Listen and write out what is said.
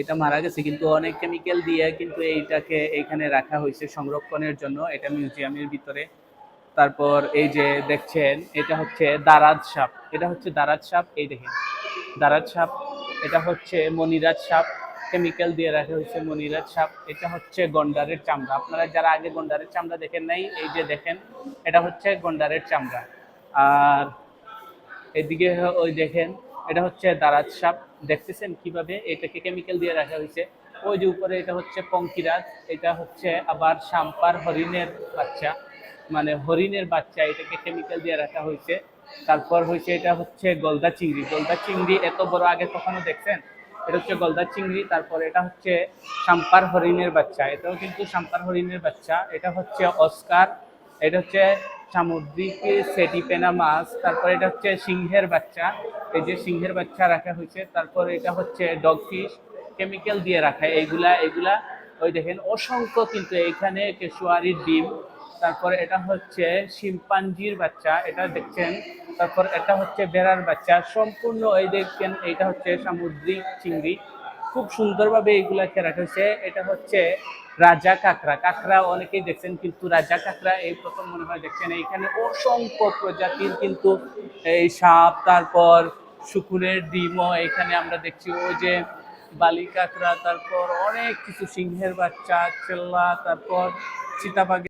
এটা মারা গেছে, কিন্তু অনেক কেমিক্যাল দিয়ে কিন্তু এইটাকে এইখানে রাখা হয়েছে সংরক্ষণের জন্য, এটা মিউজিয়ামের ভিতরে। তারপর এই যে দেখছেন, এটা হচ্ছে দারাজ সাপ। এটা হচ্ছে দারাজ সাপ, এই দেখেন। দারাজ সাপ, এটা হচ্ছে মনিরাজ সাপ। কেমিক্যাল দিয়ে রাখা হয়েছে মনিরাজ সাপ। এটা হচ্ছে গন্ডারের চামড়া। আপনারা যারা আগে গন্ডারের চামড়া দেখেন নাই, এই যে দেখেন, এটা হচ্ছে গন্ডারের চামড়া। আর এদিকে ওই দেখেন, এটা হচ্ছে দারাজ সাপ। দেখতেছেন কীভাবে? এটাকে কেমিক্যাল দিয়ে রাখা হয়েছে। ওই যে উপরে এটা হচ্ছে পঙ্কিরাজ, এটা হচ্ছে আবার সাম্পার হরিণের বাচ্চা। মানে হরিণের বাচ্চা, এটাকে কেমিক্যাল দিয়ে রাখা হয়েছে। তারপর হয়েছে এটা হচ্ছে গলদা চিংড়ি। গলদা চিংড়ি এত বড়, আগে কখনো দেখছেন? এটা হচ্ছে গলদা চিংড়ি, তারপর এটা হচ্ছে সাম্পার হরিণের বাচ্চা। এটাও কিন্তু সাম্পার হরিণের বাচ্চা। এটা হচ্ছে অস্কার, এটা হচ্ছে সামুদ্রিক সেটিপেনা মাছ, তারপর এটা হচ্ছে সিংহের বাচ্চা। এই যে সিংহের বাচ্চা রাখা হয়েছে, তারপর এটা হচ্ছে ডগফিশ কেমিক্যাল দিয়ে রাখা। এইগুলা এগুলা ওই দেখেন, অসংখ্য কিন্তু এখানে কেশুয়ারির ডিম। তারপর এটা হচ্ছে শিম্পাঞ্জির বাচ্চা, এটা দেখছেন। তারপর এটা হচ্ছে বেড়ার বাচ্চা। সম্পূর্ণ এই দেখছেন এটা হচ্ছে সামুদ্রিক চিংড়ি। খুব সুন্দরভাবে এইগুলাকে রাখা হয়েছে। এটা হচ্ছে রাজা কাঁকড়া কাঁকড়া অনেকেই দেখছেন কিন্তু রাজা কাঁকড়া এই প্রথম মনে হয় দেখছেন এইখানে অসংখ্য প্রজাতির কিন্তু এই সাপ, তারপর শুকুরের ডিমও এখানে আমরা দেখছি। ওই যে বালি কাঁকড়া তারপর অনেক কিছু, সিংহের বাচ্চা, চেল্লা, তারপর চিতাবাঘ